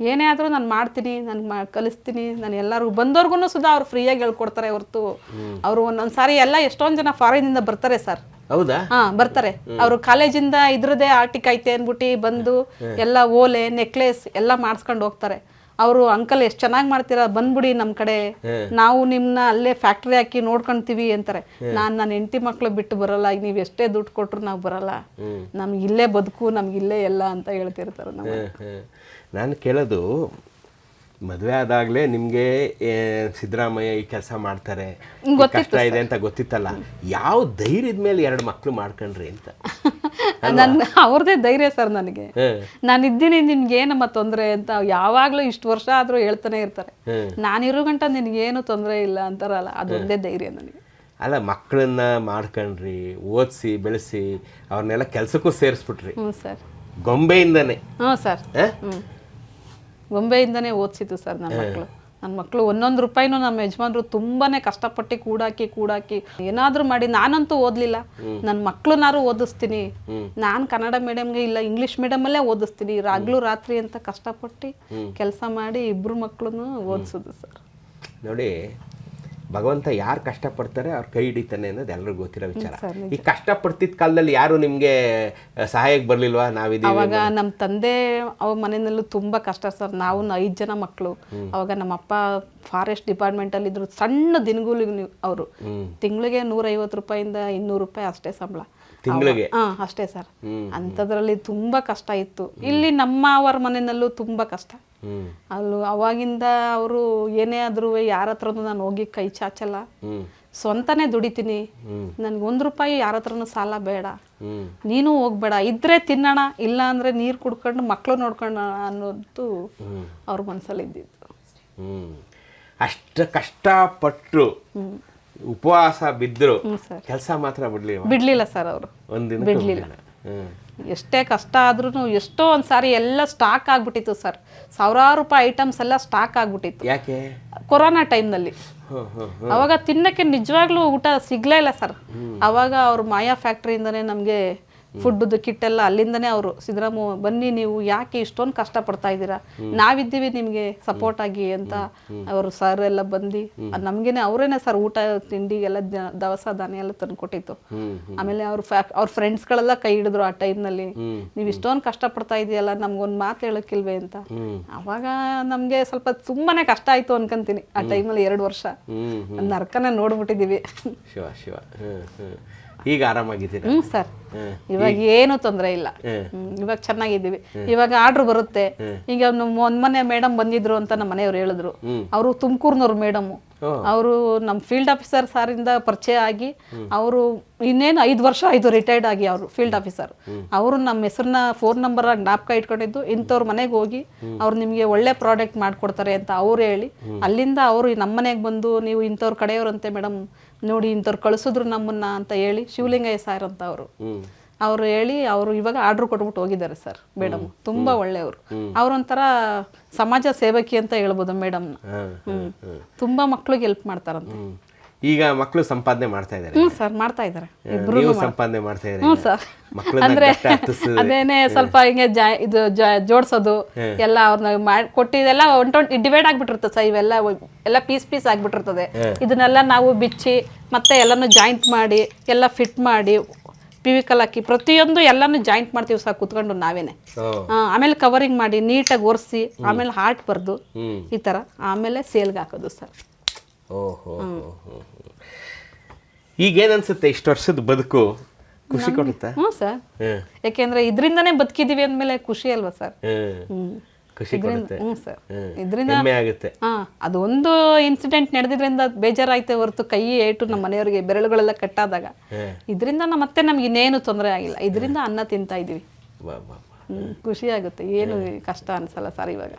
ಏನೇ ಆದರೂ ನಾನು ಮಾಡ್ತೀನಿ ನಾನು ಮಾ ಕಲಿಸ್ತೀನಿ ನಾನು ಎಲ್ಲರೂ ಬಂದವ್ರಿಗೂ ಸುಧಾ ಅವ್ರು ಫ್ರೀಯಾಗಿ ಹೇಳ್ಕೊಡ್ತಾರೆ ಹೊರತು. ಅವರು ಒಂದೊಂದು ಸಾರಿ ಎಲ್ಲ ಎಷ್ಟೊಂದು ಜನ ಫಾರಿನಿಂದ ಬರ್ತಾರೆ ಸರ್. ಹೌದಾ? ಹಾ ಬರ್ತಾರೆ. ಅವರು ಕಾಲೇಜಿಂದ ಇದ್ರದೇ ಆರ್ಟಿಕ್ ಐತೆ ಅಂದ್ಬಿಟ್ಟು ಬಂದು ಎಲ್ಲ ಓಲೆ ನೆಕ್ಲೆಸ್ ಎಲ್ಲ ಮಾಡಿಸ್ಕೊಂಡು ಹೋಗ್ತಾರೆ. ಅವರು ಅಂಕಲ್ ಎಷ್ಟು ಚೆನ್ನಾಗಿ ಮಾಡ್ತೀರಾ ಬಂದ್ಬಿಡಿ ನಮ್ಮ ಕಡೆ. ನಾವು ನಿಮ್ಮನ್ನ ಅಲ್ಲೇ ಫ್ಯಾಕ್ಟ್ರಿ ಹಾಕಿ ನೋಡ್ಕೊಂತೀವಿ ಅಂತಾರೆ. ನಾನು ನನ್ನ ಹೆಂಡತಿ ಮಕ್ಕಳು ಬಿಟ್ಟು ಬರಲ್ಲ ಈಗ ನೀವು ಎಷ್ಟೇ ದುಡ್ಡು ಕೊಟ್ಟರು ನಾವು ಬರಲ್ಲ. ನಮ್ಗೆ ಇಲ್ಲೇ ಬದುಕು ನಮ್ಗೆ ಇಲ್ಲೇ ಎಲ್ಲ ಅಂತ ಹೇಳ್ತಿರ್ತಾರೆ ಹ್ಮ್. ನಾನು ಕೇಳೋದು ಮದುವೆ ಆದಾಗಲೇ ನಿಮಗೆ ಸಿದ್ದರಾಮಯ್ಯ ಈ ಕೆಲಸ ಮಾಡ್ತಾರೆ. ಕಷ್ಟ ಇದೆ ಅಂತ ಗೊತ್ತಿತ್ತಲ್ಲ? ಯಾವ ಧೈರ್ಯದ ಮೇಲೆ ಎರಡು ಮಕ್ಕಳು ಮಾಡ್ಕೊಂಡ್ರಿ ಅಂತ. ನನ್ನ ಅವ್ರದೇ ಧೈರ್ಯ ಸರ್ ನನಗೆ. ನಾನು ಇದ್ದೀನಿ ನಿನ್ಗೆ ಏನಮ್ಮ ತೊಂದರೆ ಅಂತ ಯಾವಾಗಲೂ ಇಷ್ಟು ವರ್ಷ ಆದರೂ ಹೇಳ್ತಾನೆ ಇರ್ತಾರೆ. ನಾನಿರೋ ಗಂಟ ನಿನಗೇನು ತೊಂದರೆ ಇಲ್ಲ ಅಂತಾರಲ್ಲ ಅದೊಂದೇ ಧೈರ್ಯ ನನಗೆ. ಅಲ್ಲ ಮಕ್ಕಳನ್ನ ಮಾಡ್ಕೊಂಡ್ರಿ ಓದಿಸಿ ಬೆಳೆಸಿ ಅವ್ರನ್ನೆಲ್ಲ ಕೆಲಸಕ್ಕೂ ಸೇರಿಸ್ಬಿಟ್ರಿ. ಹ್ಞೂ ಸರ್. ಗೊಂಬೆಯಿಂದನೇ. ಹ್ಞೂ ಸರ್. ಬೊಂಬೆಯಿಂದನೇ ಓದಿಸಿತು ಸರ್ ನನ್ನ ಮಕ್ಕಳು ನನ್ನ ಮಕ್ಕಳು ಒಂದೊಂದು ರೂಪಾಯಿನೂ ನಮ್ಮ ಯಜಮಾನ್ರು ತುಂಬಾನೇ ಕಷ್ಟಪಟ್ಟು ಕೂಡಾಕಿ ಕೂಡಾಕಿ ಏನಾದರೂ ಮಾಡಿ ನಾನಂತೂ ಓದಲಿಲ್ಲ. ನನ್ನ ಮಕ್ಕಳನ್ನಾರು ಓದಿಸ್ತೀನಿ. ನಾನು ಕನ್ನಡ ಮೀಡಿಯಮ್ಗೆ ಇಲ್ಲ ಇಂಗ್ಲೀಷ್ ಮೀಡಿಯಮಲ್ಲೇ ಓದಿಸ್ತೀನಿ. ರಾಗ್ಲು ರಾತ್ರಿ ಅಂತ ಕಷ್ಟಪಟ್ಟು ಕೆಲಸ ಮಾಡಿ ಇಬ್ಬರು ಮಕ್ಕಳನ್ನು ಓದಿಸೋದು ಸರ್. ನೋಡಿ ಭಗವಂತ ಯಾರು ಕಷ್ಟಪಡ್ತಾರೆ ಅವ್ರ ಕೈ ಹಿಡಿತಾನೆ ಅನ್ನೋದು ಎಲ್ರಿಗೂ ಗೊತ್ತಿರೋ ವಿಚಾರ. ಈ ಕಷ್ಟಪಡ್ತಿದ್ದ ಕಾಲದಲ್ಲಿ ಯಾರು ನಿಮಗೆ ಸಹಾಯಕ್ಕೆ ಬರಲಿಲ್ವಾ? ನಾವಿದ್ದೀವಿ ಅವಾಗ ನಮ್ಮ ತಂದೆ ಅವ್ರ ಮನೆಯಲ್ಲೂ ತುಂಬ ಕಷ್ಟ ಸರ್. ನಾವು ಐದು ಜನ ಮಕ್ಕಳು ಅವಾಗ ನಮ್ಮ ಅಪ್ಪ ಫಾರೆಸ್ಟ್ ಡಿಪಾರ್ಟ್ಮೆಂಟಲ್ಲಿ ಇದ್ರು ಸಣ್ಣ ದಿನಗೂಲಿಗೆ ಅವರು. ತಿಂಗಳಿಗೆ ನೂರೈವತ್ತು ರೂಪಾಯಿಂದ ಇನ್ನೂರು ರೂಪಾಯಿ ಅಷ್ಟೇ ಸಂಬಳ. ತಿಂಗಳಿಗೆ. ಅಷ್ಟೇ ಸರ್. ಅಂಥದ್ರಲ್ಲಿ ತುಂಬ ಕಷ್ಟ ಇತ್ತು. ಇಲ್ಲಿ ನಮ್ಮ ಅವರ ಮನೆಯಲ್ಲೂ ತುಂಬ ಕಷ್ಟ. ಅಲ್ಲೂ ಅವಾಗಿಂದ ಅವರು ಏನೇ ಆದ್ರೂ ಯಾರ ಹತ್ರನೂ ನಾನು ಹೋಗಿ ಕೈ ಚಾಚಲ್ಲ. ಸ್ವಂತನೇ ದುಡಿತೀನಿ. ನನ್ಗೆ ಒಂದು ರೂಪಾಯಿ ಯಾರ ಹತ್ರನೂ ಸಾಲ ಬೇಡ. ನೀನು ಹೋಗ್ಬೇಡ. ಇದ್ರೆ ತಿನ್ನೋಣ ಇಲ್ಲ ಅಂದ್ರೆ ನೀರು ಕುಡ್ಕೊಂಡು ಮಕ್ಕಳು ನೋಡ್ಕೊಳ್ಳೋಣ ಅನ್ನೋದು ಅವ್ರ ಮನಸ್ಸಲ್ಲಿ ಇದ್ದಿದ್ದು ಅಷ್ಟು ಕಷ್ಟಪಟ್ಟು ಉಪವಾಸ ಬಿದ್ರು ಕೆಲಸ ಮಾತ್ರ ಬಿಡ್ಲಿಲ್ಲ ಬಿಡ್ಲಿಲ್ಲ ಸರ್ ಅವರು. ಒಂದಿನ ಬಿಡ್ಲಿಲ್ಲ. ಎಷ್ಟೇ ಕಷ್ಟ ಆದ್ರೂ ಎಷ್ಟೋ ಒಂದು ಸಾರಿ ಎಲ್ಲ ಸ್ಟಾಕ್ ಆಗ್ಬಿಟ್ಟಿತ್ತು ಸರ್. ಸಾವಿರಾರು ರೂಪಾಯಿ ಐಟಮ್ಸ್ ಎಲ್ಲ ಸ್ಟಾಕ್ ಆಗ್ಬಿಟ್ಟಿತ್ತು. ಯಾಕೆ? ಕೊರೋನಾ ಟೈಮ್ನಲ್ಲಿ. ಅವಾಗ ತಿನ್ನಕ್ಕೆ ನಿಜವಾಗ್ಲೂ ಊಟ ಸಿಗ್ಲೇ ಇಲ್ಲ ಸರ್. ಅವಾಗ ಅವ್ರ ಮಾಯಾ ಫ್ಯಾಕ್ಟ್ರಿಯಿಂದನೇ ನಮಗೆ ಫುಡ್ದು ಕಿಟ್ ಎಲ್ಲ ಅಲ್ಲಿಂದನೇ ಅವರು ಸಿದ್ದರಾಮ ಬನ್ನಿ ನೀವು ಯಾಕೆ ಇಷ್ಟೊಂದು ಕಷ್ಟ ಪಡ್ತಾ ಇದ್ದೀರಾ ನಾವಿದ್ದೀವಿ ನಿಮಗೆ ಸಪೋರ್ಟ್ ಆಗಿ ಅಂತ ಅವರು ಸರ್ ಎಲ್ಲ ಬಂದು ನಮ್ಗೇನೆ ಅವರೇನೆ ಸರ್ ಊಟ ತಿಂಡಿ ಎಲ್ಲ ದವಸ ಧಾನ್ಯ ಎಲ್ಲ ತಂದು ಕೊಟ್ಟಿತ್ತು ಆಮೇಲೆ ಅವ್ರ ಅವ್ರ ಫ್ರೆಂಡ್ಸ್ಗಳೆಲ್ಲ ಕೈ ಹಿಡಿದ್ರು ಆ ಟೈಮ್ನಲ್ಲಿ ನೀವು ಇಷ್ಟೊಂದು ಕಷ್ಟ ಪಡ್ತಾ ಇದೆಯಲ್ಲ ನಮ್ಗೊಂದು ಮಾತು ಹೇಳಕ್ಕಿಲ್ವೇ ಅಂತ. ಅವಾಗ ನಮಗೆ ಸ್ವಲ್ಪ ತುಂಬಾನೇ ಕಷ್ಟ ಆಯ್ತು ಅನ್ಕೊಂತೀನಿ ಆ ಟೈಮಲ್ಲಿ ಎರಡು ವರ್ಷ. ನರ್ಕನ ನೋಡ್ಬಿಟ್ಟಿದೀವಿ ಶಿವ ಶಿವ. ಈಗ ಆರಾಮಾಗಿದ್ದೀನಿ ಹ್ಮ್ ಸರ್. ಇವಾಗ ಏನು ತೊಂದರೆ ಇಲ್ಲ. ಇವಾಗ ಚೆನ್ನಾಗಿದ್ದೀವಿ. ಇವಾಗ ಆರ್ಡರ್ ಬರುತ್ತೆ. ಈಗ ನಮ್ಮ ಒಂದ್ ಮನೆ ಮೇಡಮ್ ಬಂದಿದ್ರು ಅಂತ ನಮ್ಮ ಮನೆಯವ್ರು ಹೇಳಿದ್ರು. ಅವರು ತುಮಕೂರ್ನವ್ರು ಮೇಡಮ್. ಅವರು ನಮ್ಮ ಫೀಲ್ಡ್ ಆಫೀಸರ್ ಸಾರಿಂದ ಪರಿಚಯ ಆಗಿ ಅವರು ಇನ್ನೇನು ಐದು ವರ್ಷ ಆಯ್ತು ರಿಟೈರ್ಡ್ ಆಗಿ ಅವರು ಫೀಲ್ಡ್ ಆಫೀಸರ್ ಅವರು ನಮ್ಮ ಹೆಸರನ್ನ ಫೋನ್ ನಂಬರ್ ಜ್ಞಾಪಕ ಇಟ್ಕೊಂಡಿದ್ದು. ಇಂಥವ್ರ ಮನೆಗೆ ಹೋಗಿ ಅವ್ರು ನಿಮಗೆ ಒಳ್ಳೆ ಪ್ರಾಡಕ್ಟ್ ಮಾಡ್ಕೊಡ್ತಾರೆ ಅಂತ ಅವ್ರು ಹೇಳಿ. ಅಲ್ಲಿಂದ ಅವರು ನಮ್ಮ ಮನೆಗೆ ಬಂದು ನೀವು ಇಂಥವ್ರ ಕಡೆಯವ್ರಂತೆ ಮೇಡಮ್ ನೋಡಿ ಇಂಥವ್ರು ಕಳಿಸಿದ್ರು ನಮ್ಮನ್ನ ಅಂತ ಹೇಳಿ ಶಿವಲಿಂಗಯ್ಯ ಸಾರ್ ಅಂತ ಅವರು. ಅವರು ಹೇಳಿ ಅವರು ಇವಾಗ ಆರ್ಡರ್ ಕೊಟ್ಬಿಟ್ಟು ಹೋಗಿದ್ದಾರೆ ಸರ್ ಮೇಡಮ್. ತುಂಬಾ ಒಳ್ಳೆಯವರು. ಅವ್ರೊಂಥರ ಸಮಾಜ ಸೇವಕಿ ಅಂತ ಹೇಳ್ಬೋದು ಮೇಡಮ್ನ ತುಂಬಾ ಮಕ್ಳಿಗೆ ಹೆಲ್ಪ್ ಮಾಡ್ತಾರಂತೆ. ಈಗ ಮಕ್ಕಳು ಸಂಪಾದನೆ ಮಾಡ್ತಾ ಇದ್ದಾರೆ. ಹ್ಞೂ ಸರ್ ಮಾಡ್ತಾ ಇದ್ದಾರೆ. ನೀವು ಸಂಪಾದನೆ ಮಾಡ್ತಾ ಹ್ಞೂ ಸರ್. ಅಂದ್ರೆ ಅದೇನೆ ಸ್ವಲ್ಪ ಹಿಂಗೆ ಜಾ ಇದು ಜೋಡಿಸೋದು ಜೋಡ್ಸೋದು ಎಲ್ಲ ಅವ್ರನ್ನ ಮಾಡಿ ಕೊಟ್ಟಿದೆಲ್ಲ ಒನ್ ಟ್ವೆಂಟಿ ಡಿವೈಡ್ ಆಗ್ಬಿಟ್ಟಿರ್ತದೆ ಸರ್ ಇವೆಲ್ಲ ಎಲ್ಲ ಪೀಸ್ ಪೀಸ್ ಆಗ್ಬಿಟ್ಟಿರ್ತದೆ. ಇದನ್ನೆಲ್ಲ ನಾವು ಬಿಚ್ಚಿ ಮತ್ತೆ ಎಲ್ಲಾನು ಜಾಯಿಂಟ್ ಮಾಡಿ ಎಲ್ಲ ಫಿಟ್ ಮಾಡಿ ಪಿವಿಕಲ್ ಹಾಕಿ ಪ್ರತಿಯೊಂದು ಎಲ್ಲಾನು ಜಾಯಿಂಟ್ ಮಾಡ್ತೀವಿ ಸರ್ ಕುತ್ಕೊಂಡು ನಾವೇನೆ. ಆಮೇಲೆ ಕವರಿಂಗ್ ಮಾಡಿ ನೀಟಾಗಿ ಒರೆಸಿ ಆಮೇಲೆ ಹಾರ್ಟ್ ಬರೆದು ಈ ಥರ ಆಮೇಲೆ ಸೇಲ್ಗೆ ಹಾಕೋದು ಸರ್. ಓಹೋ ಈಗೇನು ಅನ್ಸುತ್ತೆ ಇಷ್ಟು ವರ್ಷದ ಬದುಕು? ಖುಷಿ ಕೊಡುತ್ತೆ? ಹ್ಞೂ ಸರ್. ಯಾಕೆಂದ್ರೆ ಇದರಿಂದನೇ ಬದುಕಿದೀವಿ ಅಂದಮೇಲೆ ಖುಷಿ ಅಲ್ವಾ ಸರ್? ಹ್ಮ್. ಖುಷಿ ಕೊಡುತ್ತೆ. ಹ್ಞೂ ಸರ್. ಇದರಿಂದ ಹೆಮ್ಮೆ ಆಗುತ್ತೆ. ಹಾ ಅದು ಒಂದು ಇನ್ಸಿಡೆಂಟ್ ನಡೆದಿದ್ರಿಂದ ಬೇಜಾರಾಯ್ತೆ ಹೊರತು ಕೈ ಏಟು ನಮ್ಮ ಮನೆಯವರಿಗೆ ಬೆರಳುಗಳೆಲ್ಲ ಕಟ್ಟಾದಾಗ. ಇದರಿಂದ ನಮ್ಮ ಮತ್ತೆ ನಮ್ಗೆ ಇನ್ನೇನು ತೊಂದರೆ ಆಗಿಲ್ಲ. ಇದರಿಂದ ಅನ್ನ ತಿಂತಾ ಇದೀವಿ ವಾ ವಾ ವಾ. ಖುಷಿ ಆಗುತ್ತೆ. ಏನು ಕಷ್ಟ ಅನ್ಸಲ್ಲ ಸರ್ ಇವಾಗ.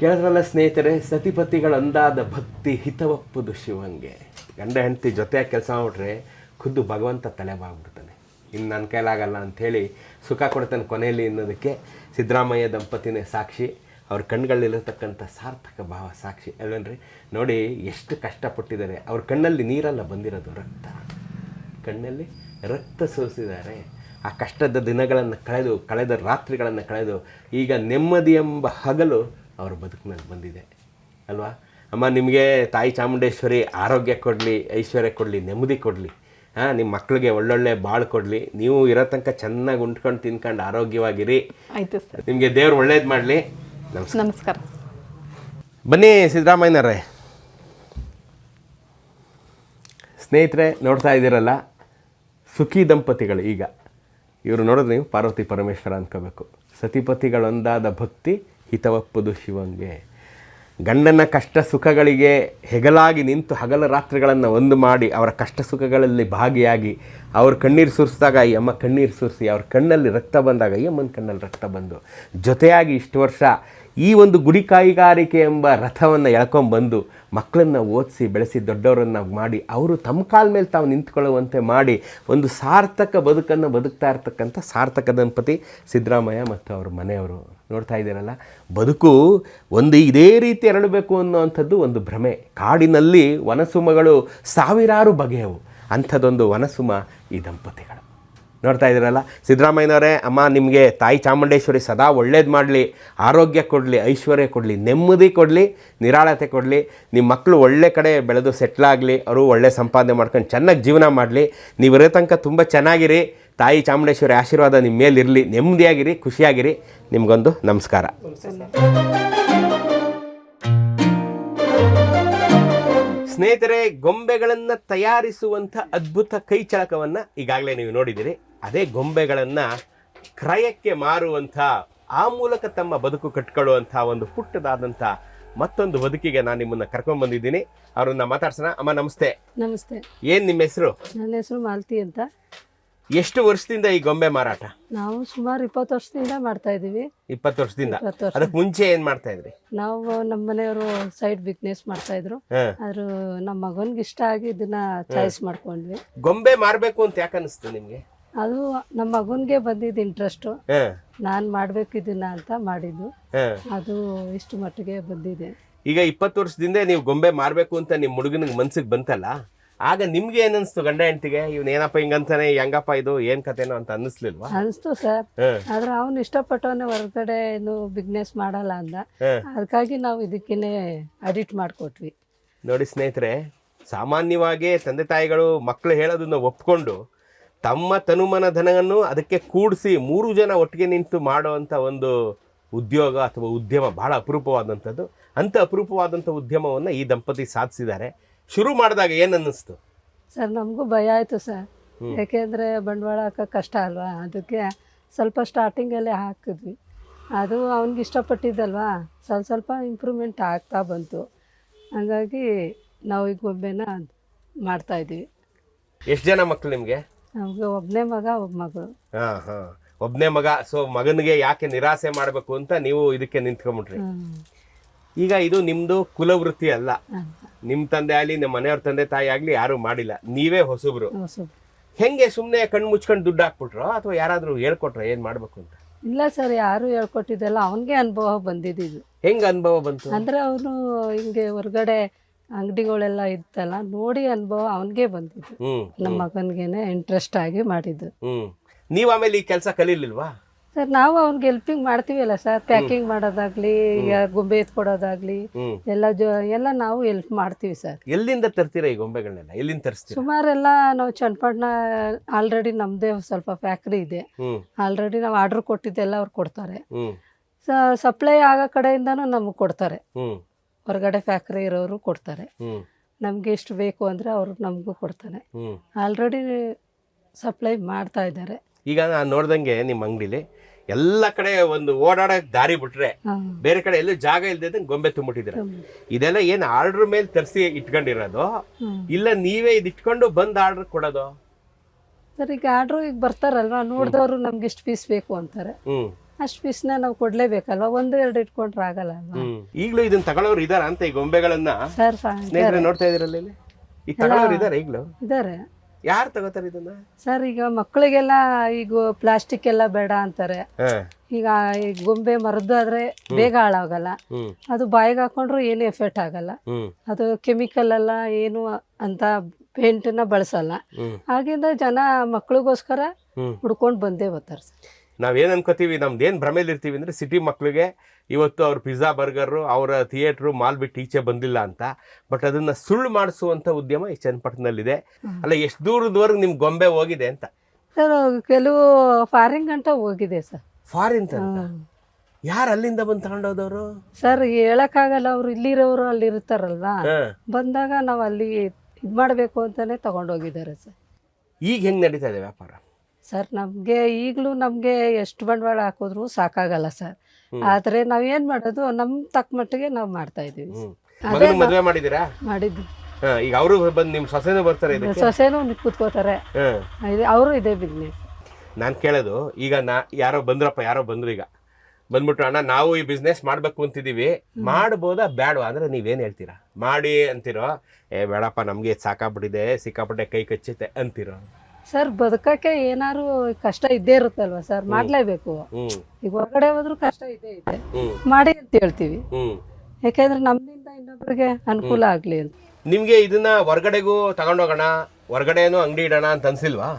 ಕೇಳಿದ್ರಲ್ಲ ಸ್ನೇಹಿತರೆ ಸತಿಪತಿಗಳ ಅಂದಾದ ಭಕ್ತಿ ಹಿತವಪ್ಪುದು ಶಿವಂಗೆ. ಗಂಡ ಹೆಂಡತಿ ಜೊತೆಯಾಗಿ ಕೆಲಸ ಮಾಡಿಬಿಟ್ರೆ ಖುದ್ದು ಭಗವಂತ ತಲೆ ಬಾಗ್ಬಿಡ್ತಾನೆ. ಇನ್ನು ನನ್ನ ಕೈಲಾಗಲ್ಲ ಅಂಥೇಳಿ ಸುಖ ಕೊಡ್ತಾನೆ ಕೊನೆಯಲ್ಲಿ ಅನ್ನೋದಕ್ಕೆ ಸಿದ್ದರಾಮಯ್ಯ ದಂಪತಿನೇ ಸಾಕ್ಷಿ, ಅವ್ರ ಕಣ್ಗಳಲ್ಲಿರತಕ್ಕಂಥ ಸಾರ್ಥಕ ಭಾವ ಸಾಕ್ಷಿ, ಅಲ್ವೇನ್ರಿ? ನೋಡಿ ಎಷ್ಟು ಕಷ್ಟಪಟ್ಟಿದ್ದಾರೆ. ಅವ್ರ ಕಣ್ಣಲ್ಲಿ ನೀರಲ್ಲ ಬಂದಿರೋದು ರಕ್ತ. ಕಣ್ಣಲ್ಲಿ ರಕ್ತ ಸೋಸಿದ್ದಾರೆ. ಆ ಕಷ್ಟದ ದಿನಗಳನ್ನು ಕಳೆದು, ಕಳೆದ ರಾತ್ರಿಗಳನ್ನು ಕಳೆದು, ಈಗ ನೆಮ್ಮದಿ ಎಂಬ ಹಗಲು ಅವ್ರ ಬದುಕಿನಲ್ಲಿ ಬಂದಿದೆ. ಅಲ್ವಾ? ಅಮ್ಮ, ನಿಮಗೆ ತಾಯಿ ಚಾಮುಂಡೇಶ್ವರಿ ಆರೋಗ್ಯ ಕೊಡಲಿ, ಐಶ್ವರ್ಯ ಕೊಡಲಿ, ನೆಮ್ಮದಿ ಕೊಡಲಿ. ಹಾಂ ನಿಮ್ಮ ಮಕ್ಕಳಿಗೆ ಒಳ್ಳೊಳ್ಳೆ ಬಾಳು ಕೊಡಲಿ. ನೀವು ಇರೋ ತನಕ ಚೆನ್ನಾಗಿ ಉಂಡ್ಕೊಂಡು ತಿನ್ಕೊಂಡು ಆರೋಗ್ಯವಾಗಿರಿ. ಆಯ್ತು ಸರ್. ನಿಮಗೆ ದೇವ್ರು ಒಳ್ಳೇದು ಮಾಡಲಿ. ನಮಸ್ಕಾರ. ನಮಸ್ಕಾರ. ಬನ್ನಿ ಸಿದ್ದರಾಮಯ್ಯನವ್ರೆ. ಸ್ನೇಹಿತರೆ ನೋಡ್ತಾ ಇದ್ದೀರಲ್ಲ? ಸುಖಿ ದಂಪತಿಗಳು ಈಗ. ಇವರು ನೋಡಿದ್ರೆ ನೀವು ಪಾರ್ವತಿ ಪರಮೇಶ್ವರ ಅಂದ್ಕೋಬೇಕು ಸತಿಪತಿಗಳೊಂದಾದ ಭಕ್ತಿ ಹಿತವಪ್ಪದು ಶಿವಂಗೆ. ಗಂಡನ ಕಷ್ಟ ಸುಖಗಳಿಗೆ ಹೆಗಲಾಗಿ ನಿಂತು ಹಗಲ ರಾತ್ರಿಗಳನ್ನು ಒಂದು ಮಾಡಿ ಅವರ ಕಷ್ಟ ಸುಖಗಳಲ್ಲಿ ಭಾಗಿಯಾಗಿ ಅವ್ರ ಕಣ್ಣೀರು ಸುರಿಸಿದಾಗ ಈ ಅಮ್ಮ, ಕಣ್ಣೀರು ಸುರಿಸಿ. ಅವ್ರ ಕಣ್ಣಲ್ಲಿ ರಕ್ತ ಬಂದಾಗ ಈ ಅಮ್ಮನ ಕಣ್ಣಲ್ಲಿ ರಕ್ತ ಬಂದು. ಜೊತೆಯಾಗಿ ಇಷ್ಟು ವರ್ಷ ಈ ಒಂದು ಗುಡಿ ಕೈಗಾರಿಕೆ ಎಂಬ ರಥವನ್ನು ಎಳ್ಕೊಂಬಂದು ಮಕ್ಕಳನ್ನು ಓದಿಸಿ, ಬೆಳೆಸಿ, ದೊಡ್ಡವರನ್ನು ಮಾಡಿ, ಅವರು ತಮ್ಮ ಕಾಲ ಮೇಲೆ ತಾವು ನಿಂತ್ಕೊಳ್ಳುವಂತೆ ಮಾಡಿ, ಒಂದು ಸಾರ್ಥಕ ಬದುಕನ್ನು ಬದುಕ್ತಾ ಇರ್ತಕ್ಕಂಥ ಸಾರ್ಥಕ ದಂಪತಿ ಸಿದ್ದರಾಮಯ್ಯ ಮತ್ತು ಅವ್ರ ಮನೆಯವರು. ನೋಡ್ತಾ ಇದ್ದೀರಲ್ಲ? ಬದುಕು ಒಂದು ಇದೇ ರೀತಿ ಎರಡಬೇಕು ಅನ್ನೋವಂಥದ್ದು ಒಂದು ಭ್ರಮೆ. ಕಾಡಿನಲ್ಲಿ ವನಸುಮಗಳು ಸಾವಿರಾರು ಬಗೆಯವು. ಅಂಥದ್ದೊಂದು ವನಸುಮ ಈ ದಂಪತಿಗಳು. ನೋಡ್ತಾ ಇದ್ದೀರಲ್ಲ? ಸಿದ್ದರಾಮಯ್ಯನವರೇ, ಅಮ್ಮ, ನಿಮಗೆ ತಾಯಿ ಚಾಮುಂಡೇಶ್ವರಿ ಸದಾ ಒಳ್ಳೇದು ಮಾಡಲಿ. ಆರೋಗ್ಯ ಕೊಡಲಿ, ಐಶ್ವರ್ಯ ಕೊಡಲಿ, ನೆಮ್ಮದಿ ಕೊಡಲಿ, ನಿರಾಳತೆ ಕೊಡಲಿ. ನಿಮ್ಮ ಮಕ್ಕಳು ಒಳ್ಳೆ ಕಡೆ ಬೆಳೆದು ಸೆಟ್ಲಾಗಲಿ ಅವರು ಒಳ್ಳೆ ಸಂಪಾದನೆ ಮಾಡ್ಕೊಂಡು ಚೆನ್ನಾಗಿ ಜೀವನ ಮಾಡಲಿ. ನೀವು ಇರೋ ತನಕ ತುಂಬ ಚೆನ್ನಾಗಿರಿ. ತಾಯಿ ಚಾಮುಂಡೇಶ್ವರಿ ಆಶೀರ್ವಾದ ನಿಮ್ಮ ಮೇಲಿರಲಿ. ನೆಮ್ಮದಿಯಾಗಿರಿ, ಖುಷಿಯಾಗಿರಿ. ನಿಮಗೊಂದು ನಮಸ್ಕಾರ. ಸ್ನೇಹಿತರೆ, ಗೊಂಬೆಗಳನ್ನು ತಯಾರಿಸುವಂಥ ಅದ್ಭುತ ಕೈ ಚಳಕವನ್ನು ಈಗಾಗಲೇ ನೀವು ನೋಡಿದ್ದೀರಿ. ಅದೇ ಗೊಂಬೆಗಳನ್ನು ಕ್ರಯಕ್ಕೆ ಮಾರುವಂಥ ಆ ಮೂಲಕ ತಮ್ಮ ಬದುಕು ಕಟ್ಕೊಳ್ಳುವಂಥ ಒಂದು ಪುಟ್ಟದಾದಂಥ ಮತ್ತೊಂದು ಬದುಕಿಗೆ ನಾನು ನಿಮ್ಮನ್ನ ಕರ್ಕೊಂಡ್ ಬಂದಿದ್ದೀನಿ. ಅವ್ರನ್ನ ಮಾತಾಡ್ಸೋಣ. ಅಮ್ಮ ನಮಸ್ತೆ. ನಮಸ್ತೆ. ಏನು ನಿಮ್ಮ ಹೆಸರು? ನನ್ನ ಹೆಸರು ಮಾಲತಿ ಅಂತ. ಎಷ್ಟು ವರ್ಷದಿಂದ ಈ ಗೊಂಬೆ ಮಾರಾಟ? ನಾವು ಸುಮಾರು ಇಪ್ಪತ್ತು ವರ್ಷದಿಂದ ಮಾಡ್ತಾ ಇದೀವಿ ಇಪ್ಪತ್ತು ವರ್ಷದಿಂದ. ಇಪ್ಪತ್ತು ವರ್ಷ. ಅದಕ್ಕೆ ಮುಂಚೆ ಏನ್ ಮಾಡ್ತಾ ಇದ್ರಿ? ನಾವು ನಮ್ಮ ಮನೆಯವರು ಸೈಡ್ ಬಿಸ್ನೆಸ್ ಮಾಡ್ತಾ ಇದ್ರು. ಆದ್ರೆ ಆದ್ರೂ ನಮ್ಮ ಮಗನ್ಗೆ ಇಷ್ಟ ಆಗಿ ಇದನ್ನ ಚಾಯ್ಸ್ ಮಾಡ್ಕೊಂಡ್ವಿ. ಗೊಂಬೆ ಮಾರ್ಬೇಕು ಅಂತ ಯಾಕೆ ಅನಿಸ್ತು ನಿಮಗೆ? ಅದು ನಮ್ಮ ಮಗನ್ಗೆ ಬಂದಿದ್ದ ಇಂಟ್ರೆಸ್ಟ್ ನಾನ್ ಮಾಡ್ಬೇಕು ಇದನ್ನ ಅಂತ ಮಾಡಿದ್ದು. ಅದು ಇಷ್ಟು ಮಟ್ಟಿಗೆ ಬಂದಿದೆ. ಈಗ ಇಪ್ಪತ್ತು ವರ್ಷದಿಂದ ನೀವು ಗೊಂಬೆ ಮಾಡ್ಬೇಕು ಅಂತ ನಿಮ್ಮ ಹುಡುಗನಿಗೆ ಮನ್ಸಿಗೆ ಬಂತಲ್ಲ? ಆಗ ನಿಮ್ಗೆ ಏನ್ ಅನ್ಸ್ತು ಗಂಡ ಹೆಂಡತಿಗೆ? ಇವ್ನ ಏನಪ್ಪ ಹಿಂಗಂತಾನೆ ಹೆಂಗಪ್ಪ ಇದು ಏನ್ ಕತೆನೋ ಅಂತ ಅನ್ನಿಸ್ಲಿಲ್ವಾ? ಅನ್ಸ್ತು ಸರ್ ಆದ್ರೆ ಅವನು ಇಷ್ಟಪಟ್ಟವನೇ ಹೊರಗಡೆ ಏನು ಬಿಸ್ನೆಸ್ ಮಾಡಲ್ಲ ಅಂದ. ಅದಕ್ಕಾಗಿ ನಾವು ಇದಕ್ಕೇನೆ ಅಡಿಟ್ ಮಾಡಿಕೊಟ್ವಿ. ನೋಡಿ ಸ್ನೇಹಿತರೆ ಸಾಮಾನ್ಯವಾಗಿ ತಂದೆ ತಾಯಿಗಳು ಮಕ್ಕಳು ಹೇಳೋದನ್ನ ಒಪ್ಕೊಂಡು ತಮ್ಮ ತನುಮನ ಧನವನ್ನು ಅದಕ್ಕೆ ಕೂಡಿಸಿ ಮೂರು ಜನ ಒಟ್ಟಿಗೆ ನಿಂತು ಮಾಡುವಂಥ ಒಂದು ಉದ್ಯೋಗ ಅಥವಾ ಉದ್ಯಮ ಬಹಳ ಅಪರೂಪವಾದಂಥದ್ದು. ಅಂಥ ಅಪರೂಪವಾದಂಥ ಉದ್ಯಮವನ್ನು ಈ ದಂಪತಿ ಸಾಧಿಸಿದ್ದಾರೆ. ಶುರು ಮಾಡಿದಾಗ ಏನು ಅನ್ನಿಸ್ತು ಸರ್ ನಮಗೂ ಭಯ ಆಯಿತು ಸರ್. ಯಾಕೆಂದರೆ ಬಂಡವಾಳ ಹಾಕೋಕೆ ಕಷ್ಟ ಅಲ್ವಾ? ಅದಕ್ಕೆ ಸ್ವಲ್ಪ ಸ್ಟಾರ್ಟಿಂಗಲ್ಲೇ ಹಾಕಿದ್ವಿ. ಅದು ಅವ್ನಿಗೆ ಇಷ್ಟಪಟ್ಟಿದ್ದಲ್ವಾ? ಸ್ವಲ್ಪ ಸ್ವಲ್ಪ ಇಂಪ್ರೂವ್ಮೆಂಟ್ ಆಗ್ತಾ ಬಂತು. ಹಾಗಾಗಿ ನಾವು ಈಗ ಒಮ್ಮೆನ ಮಾಡ್ತಾಯಿದ್ವಿ ಎಷ್ಟು ಜನ ಮಕ್ಕಳು ನಿಮಗೆ? ನಮಗೆ ಒಬ್ಬನೇ ಮಗ ಒಬ್ಬ ಮಗಳು. ಹಾ ಹಾ. ಒಬ್ನೇ ಮಗ ಸೊ ಮಗನಿಗೆ ಯಾಕೆ ನಿರಾಸೆ ಮಾಡಬೇಕು ಅಂತ ನೀವು ಇದಕ್ಕೆ ನಿಂತ್ಕೊಂಡ್ಬಿಟ್ರಿ ಈಗ ಇದು ನಿಮ್ದು ಕುಲವೃತ್ತಿ ಅಲ್ಲ. ನಿಮ್ ತಂದೆ ಆಗ್ಲಿ ನಿಮ್ಮ ಮನೆಯವ್ರ ತಂದೆ ತಾಯಿ ಆಗ್ಲಿ ಯಾರು ಮಾಡಿಲ್ಲ. ನೀವೇ ಹೊಸಬ್ರು. ಹೊಸ ಹೆಂಗೆ ಸುಮ್ನೆ ಕಣ್ಣು ಮುಚ್ಕೊಂಡು ದುಡ್ಡು ಹಾಕ್ಬಿಟ್ರೋ ಅಥವಾ ಯಾರಾದ್ರೂ ಹೇಳ್ಕೊಟ್ರ ಏನ್ ಮಾಡ್ಬೇಕು ಅಂತ? ಇಲ್ಲ ಸರ್ ಯಾರು ಹೇಳ್ಕೊಟ್ಟಿದ್ದಲ್ಲ ಅವನಿಗೆ ಅನುಭವ ಬಂದಿದ್ದು ಹೆಂಗ್ ಅನುಭವ ಬಂತು? ಅಂದ್ರೆ ಅವನು ಹಿಂಗೆ ಹೊರಗಡೆ ಅಂಗಡಿಗಳೆಲ್ಲ ಇತ್ತಲ್ಲ ನೋಡಿ ಅನುಭವ ಅವನಿಗೆ ಬಂದಿದ್ದು. ಹ್ಮ್ ನಮ್ಮ ಮಗನಿಗೇನೆ ಇಂಟ್ರೆಸ್ಟ್ ಆಗಿ ಮಾಡಿದ್ದು. ಹ್ಮ್. ನೀವ್ ಆಮೇಲೆ ಈ ಕೆಲಸ ಕಲೀಲಿಲ್ವಾ? ಸರ್ ನಾವು ಅವ್ನಿಗೆ ಹೆಲ್ಪಿಂಗ್ ಮಾಡ್ತೀವಲ್ಲ ಸರ್ ಪ್ಯಾಕಿಂಗ್ ಮಾಡೋದಾಗ್ಲಿ ಈಗ ಗೊಂಬೆ ಎತ್ಕೊಡೋದಾಗ್ಲಿ ಹ್ಮ್. ಎಲ್ಲ ಜೊ ಎಲ್ಲ ನಾವು ಹೆಲ್ಪ್ ಮಾಡ್ತೀವಿ ಸರ್. ಎಲ್ಲಿಂದ ತರ್ತೀರಾ ಈ ಗೊಂಬೆಗಳನ್ನೆಲ್ಲ? ಎಲ್ಲಿಂದ ತರಿಸ್ತೀರಾ? ಸುಮಾರೆಲ್ಲ ನಾವು ಚನ್ನಪಟ್ಟಣ ಆಲ್ರೆಡಿ ನಮ್ಮದೇ ಸ್ವಲ್ಪ ಫ್ಯಾಕ್ಟ್ರಿ ಇದೆ. ಹ್ಮ್. ಆಲ್ರೆಡಿ ನಾವು ಆರ್ಡ್ರ್ ಕೊಟ್ಟಿದ್ದೆಲ್ಲ ಅವ್ರು ಕೊಡ್ತಾರೆ. ಹ್ಮ್. ಸಪ್ಲೈ ಆಗೋ ಕಡೆಯಿಂದನೂ ನಮಗೆ ಕೊಡ್ತಾರೆ. ಹ್ಮ್. ಹೊರಗಡೆ ಫ್ಯಾಕ್ಟ್ರಿ ಇರೋರು ಕೊಡ್ತಾರೆ. ನಮ್ಗೆ ಎಷ್ಟು ಬೇಕು ಅಂದರೆ ಅವರು ನಮಗೂ ಕೊಡ್ತಾನೆ ಆಲ್ರೆಡಿ ಸಪ್ಲೈ ಮಾಡ್ತಾ ಇದ್ದಾರೆ. ಈಗ ನಾನು ನೋಡ್ದಂಗೆ ನಿಮ್ಮ ಅಂಗಡಿಲಿ ಎಲ್ಲ ಕಡೆ ಒಂದು ಓಡಾಡಕ್ ದಾರಿ ಬಿಟ್ರೆ ಬೇರೆ ಕಡೆ ಎಲ್ಲೂ ಜಾಗ ಇಲ್ದೇ ಗೊಂಬೆ ತುಂಬಿಟ್ಟಿದ್ರೆ ಇದೆಲ್ಲ ಏನ್ ಆರ್ಡರ್ ಮೇಲೆ ತರಿಸಿ ಇಟ್ಕೊಂಡಿರೋದು? ಇಲ್ಲ ನೀವೇ ಇದು ಇಟ್ಕೊಂಡು ಬಂದ್ ಆರ್ಡರ್ ಕೊಡೋದು? ಸರ್ ಈಗ ಆರ್ಡ್ರು ಈಗ ಬರ್ತಾರಲ್ವಾ? ನೋಡಿದವರು ನಮ್ಗೆ ಎಷ್ಟು ಪೀಸ್ ಬೇಕು ಅಂತಾರೆ. ಅಷ್ಟು ಪೀಸ್ನ ನಾವು ಕೊಡ್ಲೇಬೇಕಲ್ವಾ? ಒಂದು ಎರಡು ಇಟ್ಕೊಂಡ್ರೆ ಆಗಲ್ಲ ಅಲ್ವಾ? ಈಗಲೂ ಇದನ್ನ ತಗೊಳ್ಳೋರು ಇದಾರ ಅಂತ ಈ ಗೊಂಬೆಗಳನ್ನ ಸರ್ ಸ್ನೇಹಿತರೆ ನೋಡ್ತಾ ಇದೀರಲ್ಲ ಇಲ್ಲಿ? ಈಗ ತಗೊಳ್ಳೋರು ಇದಾರೆ ಈಗಲೂ? ಇದ್ದಾರೆ ಯಾರು ತಗೋತಾರೆ ಇದನ್ನ? ಸರ್ ಈಗ ಮಕ್ಕಳಿಗೆಲ್ಲ ಈಗ ಪ್ಲಾಸ್ಟಿಕ್ ಎಲ್ಲ ಬೇಡ ಅಂತಾರೆ. ಈಗ ಈ ಗೊಂಬೆ ಮರದ್ದು ಆದ್ರೆ ಬೇಗ ಹಾಳಾಗಲ್ಲ. ಅದು ಬಾಯಿಗೆ ಹಾಕೊಂಡ್ರು ಏನು ಎಫೆಕ್ಟ್ ಆಗಲ್ಲ. ಅದು ಕೆಮಿಕಲ್ ಎಲ್ಲ ಏನು ಅಂತ ಪೇಂಟನ್ನ ಬಳಸಲ್ಲ. ಹಾಗಿಂದ ಜನ ಮಕ್ಕಳಿಗೋಸ್ಕರ ಹುಡ್ಕೊಂಡು ಬಂದೇ ಬರ್ತಾರೆ ಸರ್. ನಾವೇನ್ ಅನ್ಕೋತೀವಿ ನಮ್ದು ಏನು ಭ್ರಮೇಲಿ ಇರ್ತೀವಿ ಅಂದ್ರೆ ಸಿಟಿ ಮಕ್ಕಳಿಗೆ ಇವತ್ತು ಅವ್ರ ಪಿಜ್ಜಾ ಬರ್ಗರು ಅವರ ಥಿಯೇಟ್ರು ಮಾಲ್ ಬಿಟ್ಟು ಈಚೆ ಬಂದಿಲ್ಲ ಅಂತ. ಬಟ್ ಅದನ್ನು ಸುಳ್ಳು ಮಾಡಿಸುವಂಥ ಉದ್ಯಮ ಈ ಚನ್ನಪಟ್ಟಣದಲ್ಲಿದೆ. ಅಲ್ಲ ಎಷ್ಟು ದೂರದವರೆಗೆ ನಿಮ್ಮ ಗೊಂಬೆ ಹೋಗಿದೆ ಅಂತ? ಸರ್ ಕೆಲವು ಫಾರಿನ್ ಗಂಟ ಹೋಗಿದೆ ಸರ್. ಫಾರಿನ್ ಅಂತ? ಯಾರು ಅಲ್ಲಿಂದ ಬಂದು ತಗೊಂಡೋದವರು? ಸರ್ ಹೇಳಕ್ಕಾಗಲ್ಲ ಅವ್ರು ಇಲ್ಲಿರೋರು ಅಲ್ಲಿ ಇರ್ತಾರಲ್ಲ ಬಂದಾಗ ನಾವು ಅಲ್ಲಿ ಇದು ಮಾಡಬೇಕು ಅಂತಾನೆ ತಗೊಂಡೋಗಿದ್ದಾರೆ ಸರ್. ಈಗ ಹೆಂಗ್ ನಡೀತಾ ಇದೆ ವ್ಯಾಪಾರ? ಸರ್ ನಮಗೆ ಈಗಲೂ ನಮಗೆ ಎಷ್ಟು ಬಂಡವಾಳ ಹಾಕಿದ್ರು ಸಾಕಾಗಲ್ಲ ಸರ್. ಆದರೆ ನಾವು ಏನು ಮಾಡೋದು ನಮ್ಮ ತಕ್ಕ ಮಟ್ಟಿಗೆ ನಾವು ಮಾಡ್ತಾ ಇದ್ದೀವಿ ಮದುವೆ ಮಗನ ಮದ್ವೆ ಮಾಡಿದೀರಾ ಮಾಡಿದ್ವಿ ಈಗ ಅವರು ಬಂದು ನಿಮ್ಮ ಸೊಸೆನೂ ಬರ್ತಾರೆ ಇದಕ್ಕೆ? ಸೊಸೆನೂ ಕೂತ್ಕೋತಾರೆ. ಇದೆ ಅವರು ಇದೇ ಬಿಸ್ನೆಸ್ ನಾನು ಕೇಳೋದು ಈಗ ನಾ ಯಾರೋ ಬಂದ್ರಪ್ಪ ಯಾರೋ ಬಂದ್ರು ಈಗ. ಬಂದ್ಬಿಟ್ರು ಅಣ್ಣ ನಾವು ಈ ಬಿಸ್ನೆಸ್ ಮಾಡಬೇಕು ಅಂತಿದೀವಿ ಮಾಡ್ಬೋದಾ ಬೇಡವಾ ಅಂದ್ರೆ ನೀವೇನ್ ಹೇಳ್ತೀರಾ? ಮಾಡಿ ಅಂತಿರೋ ಏ ಬೇಡಪ್ಪ ನಮ್ಗೆ ಸಾಕಾಗ್ಬಿಟ್ಟಿದೆ ಸಿಕ್ಕಾಪಟ್ಟೆ ಕೈ ಕಚ್ಚುತ್ತೆ ಅಂತಿರೋ. ಸರ್ ಬದುಕಕ್ಕೆ ಏನಾರು ಕಷ್ಟ ಇದ್ದೇ ಇರುತ್ತಲ್ವಾ ಸರ್? ಮಾಡ್ಲೇಬೇಕು. ಈಗ ಹೊರಗಡೆ ಹೋದ್ರು ಕಷ್ಟ ಇದ್ದೇ ಇದೆ. ಮಾಡಿ ಅಂತ ಹೇಳ್ತೀವಿ. ಯಾಕೆಂದ್ರೆ ನಮ್ಮಿಂದ ಇನ್ನೊಬ್ರಿಗೆ ಅನುಕೂಲ ಆಗ್ಲಿ ಅಂತ. ನಿಮ್ಗೆ ಇದನ್ನ ಹೊರಗಡೆಗೂ ತಗೊಂಡೋಗೋಣ ಹೊರಗಡೆನೂ ಅಂಗಡಿ ಇಡೋಣ ಅಂತ ಅನ್ಸಿಲ್ವಾ?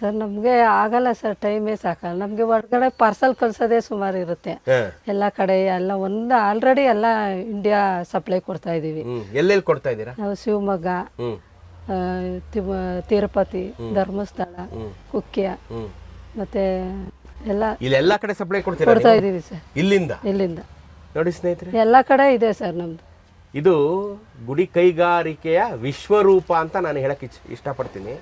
ಸರ್ ನಮ್ಗೆ ಆಗಲ್ಲ ಸರ್ ಟೈಮೇ ಸಾಕಲ್ಲ. ನಮ್ಗೆ ಹೊರಗಡೆ ಪಾರ್ಸಲ್ ಕಳ್ಸೋದೇ ಸುಮಾರು ಇರುತ್ತೆ. ಎಲ್ಲ ಕಡೆ ಎಲ್ಲ ಒಂದು ಆಲ್ರೆಡಿ ಎಲ್ಲ ಇಂಡಿಯಾ ಸಪ್ಲೈ ಕೊಡ್ತಾ ಇದೀವಿ. ಎಲ್ಲೆಲ್ಲಿ ಕೊಡ್ತಾ ಇದ್ದೀರಾ? ನಾವು ಶಿವಮೊಗ್ಗ. ತಿರುಪತಿ ಧರ್ಮಸ್ಥಳ ಕುಕ್ಯ ಹ್ಮ್. ಮತ್ತೆ ಎಲ್ಲ ಇಲ್ಲೆಲ್ಲ ಕಡೆ ಸಪ್ಲೈ ಕೊಡ್ತೀರಾ ಕೊಡ್ತಾ ನೀವು? ಇದ್ದೀವಿ ಸರ್. ಇಲ್ಲಿಂದ? ಇಲ್ಲಿಂದ. ನೋಡಿ ಸ್ನೇಹಿತರೆ. ಎಲ್ಲ ಕಡೆ ಇದೆ ಸರ್ ನಮ್ದು. ಇದು ಗುಡಿ ಕೈಗಾರಿಕೆಯ ವಿಶ್ವರೂಪ ಅಂತ ನಾನು ಹೇಳಕ್ಕೆ ಇಷ್ಟಪಡ್ತೀನಿ.